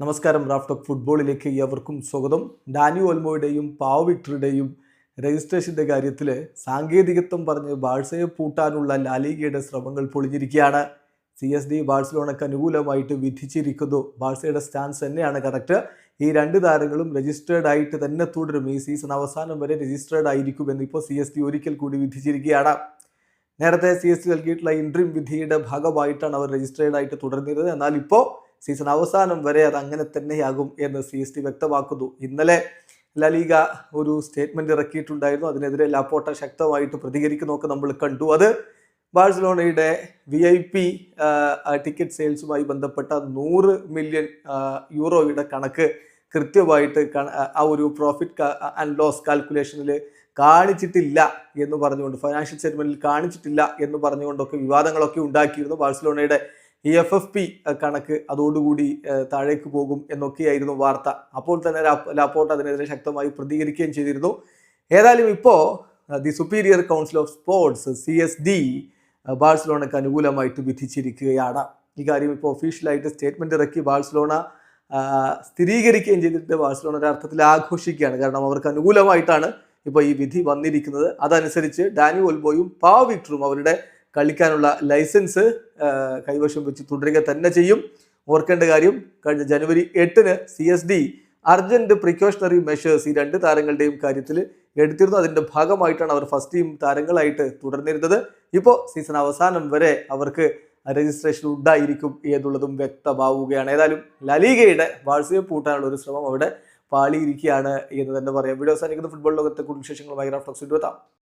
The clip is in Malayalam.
നമസ്കാരം റാഫ്റ്റ് ഓഫ് ഫുട്ബോളിലേക്ക് ഏവർക്കും സ്വാഗതം. ഡാനി ഓൽമോയുടെയും പാവ് വിക്ടറുടെയും രജിസ്ട്രേഷന്റെ കാര്യത്തിൽ സാങ്കേതികത്വം പറഞ്ഞ് ബാഴ്സയെ പൂട്ടാനുള്ള ലാലിഗയുടെ ശ്രമങ്ങൾ പൊളിഞ്ഞിരിക്കുകയാണ്. സി എസ് ഡി ബാഴ്സലോണയ്ക്ക് അനുകൂലമായിട്ട് വിധിച്ചിരിക്കുന്നു. ബാഴ്സയുടെ സ്റ്റാൻസ് തന്നെയാണ് കറക്റ്റ് ഈ രണ്ട് താരങ്ങളും രജിസ്റ്റേർഡ് ആയിട്ട് തന്നെ തുടരും. ഈ സീസൺ അവസാനം വരെ രജിസ്റ്റേർഡ് ആയിരിക്കുമെന്ന് ഇപ്പോൾ സി എസ് ഡി ഒരിക്കൽ കൂടി വിധിച്ചിരിക്കുകയാണ്. നേരത്തെ സി എസ് ഡി നൽകിയിട്ടുള്ള ഇൻട്രീം വിധിയുടെ ഭാഗമായിട്ടാണ് അവർ രജിസ്റ്റേർഡ് ആയിട്ട് തുടർന്നിരുന്നത്. എന്നാൽ ഇപ്പോൾ സീസൺ അവസാനം വരെ അത് അങ്ങനെ തന്നെയാകും എന്ന് സി എസ് ടി വ്യക്തമാക്കുന്നു. ഇന്നലെ ലലീഗ ഒരു സ്റ്റേറ്റ്മെന്റ് ഇറക്കിയിട്ടുണ്ടായിരുന്നു. അതിനെതിരെ ലാപ്പോട്ട ശക്തമായിട്ട് പ്രതികരിക്കുന്നതൊക്കെ നമ്മൾ കണ്ടു. അത് ബാഴ്സലോണയുടെ വി ഐ പി ടിക്കറ്റ് സെയിൽസുമായി ബന്ധപ്പെട്ട നൂറ് മില്യൺ യൂറോയുടെ കണക്ക് കൃത്യമായിട്ട് ആ ഒരു പ്രോഫിറ്റ് ആൻഡ് ലോസ് കാൽക്കുലേഷനിൽ കാണിച്ചിട്ടില്ല എന്ന് പറഞ്ഞുകൊണ്ട് ഫൈനാൻഷ്യൽ സ്റ്റേറ്റ്മെന്റിൽ കാണിച്ചിട്ടില്ല എന്ന് പറഞ്ഞുകൊണ്ടൊക്കെ വിവാദങ്ങളൊക്കെ ഉണ്ടാക്കിയിരുന്നു ബാഴ്സലോണയുടെ ഈ എഫ് എഫ് പി കണക്ക് അതോടുകൂടി താഴേക്ക് പോകും എന്നൊക്കെയായിരുന്നു വാർത്ത. അപ്പോൾ തന്നെ ലാപ്പോട്ട് അതിനെതിരെ ശക്തമായി പ്രതികരിക്കുകയും ചെയ്തിരുന്നു. ഏതായാലും ഇപ്പോൾ the superior council of sports C S D ബാഴ്സലോണയ്ക്ക് അനുകൂലമായിട്ട് വിധിച്ചിരിക്കുകയാണ്. ഈ കാര്യം ഇപ്പോൾ ഒഫീഷ്യലായിട്ട് സ്റ്റേറ്റ്മെന്റ് ഇറക്കി ബാഴ്സലോണ സ്ഥിരീകരിക്കുകയും ചെയ്തിട്ട് ബാഴ്സലോണ ഒരർത്ഥത്തിൽ ആഘോഷിക്കുകയാണ്. കാരണം അവർക്ക് അനുകൂലമായിട്ടാണ് ഇപ്പോൾ ഈ വിധി വന്നിരിക്കുന്നത്. അതനുസരിച്ച് ഡാനി ഒൽബോയും പാവ് വിക്ടറും അവരുടെ കളിക്കാനുള്ള ലൈസൻസ് കൈവശം വെച്ച് തുടരുക തന്നെ ചെയ്യും. ഓർക്കേണ്ട കാര്യം കഴിഞ്ഞ ജനുവരി എട്ടിന് C S D urgent precautionary measures ഈ രണ്ട് താരങ്ങളുടെയും കാര്യത്തിൽ എടുത്തിരുന്നു. അതിന്റെ ഭാഗമായിട്ടാണ് അവർ ഫസ്റ്റ് ടീം താരങ്ങളായിട്ട് തുടർന്നിരുന്നത്. ഇപ്പോൾ സീസൺ അവസാനം വരെ അവർക്ക് രജിസ്ട്രേഷൻ ഉണ്ടായിരിക്കും എന്നുള്ളതും വ്യക്തമാവുകയാണ്. ഏതായാലും ലലീഗയുടെ വാഴ്സയെ പൂട്ടാനുള്ള ഒരു ശ്രമം അവിടെ പാളിയിരിക്കുകയാണ് എന്ന് തന്നെ പറയാം. വീഡിയോ അവസാനിക്കുന്ന. ഫുട്ബോൾ ലോകത്തെ കൂടുതൽ വിശേഷങ്ങളുമായി എത്താം.